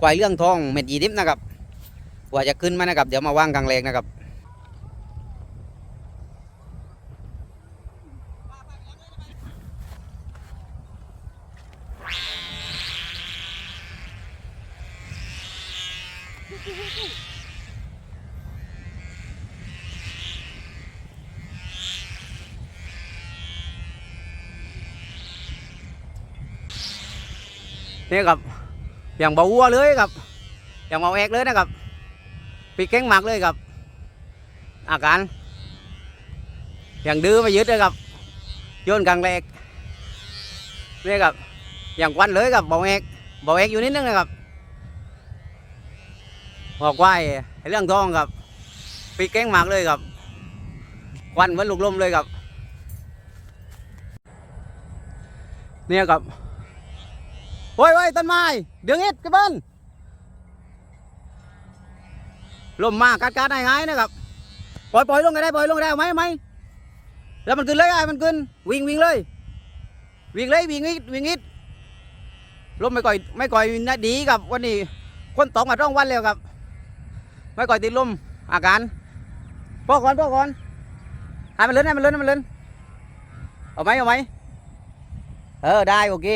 ควายเรื่องทองเม็ดยีดิบนะครับกว่าจะขึ้นมานะครับ เดี๋ยวมาว่างกลางแรงนะครับนี่ครับ อย่างเบาวัวเลยครับ อย่างเบาแอกเลยนะครับปีกเก้งหมักเลยครับ อาการ อย่างดื้อไม่ยึดเลยครับโยนกลางแรกนี่ครับ อย่างควันเลยครับเบาแอกเบาแอกอยู่นิดนึงนะครับบอกว่าเรื่องทองครับปีกเก้งหมักเลยครับควันเหมือนลูกลมเลยครับ เนี่ยครับ โอ้ยโอ้ยต้นไม้ดึงอิดกันเบิ้ลลมมากัดกัดได้ไงนะครับปล่อยปล่อยลงก็ได้ปล่อยลงได้ไหมไหมแล้วมันขึ้นเลยไอ้มันขึ้นวิ่งวิ่งเลย วิ่งเลยวิ่งอิดวิ่งอิดลมไม่ก่อยไม่ก่อยนะดีครับวันนี้คนตกมาต้องวันแล้วครับ ไม่ก่อยติดลมอาการพอก่อนพอก่อนให้มันเล่นให้มันเล่นให้มันเล่นเอาไหมเอาไหมเออได้โอเค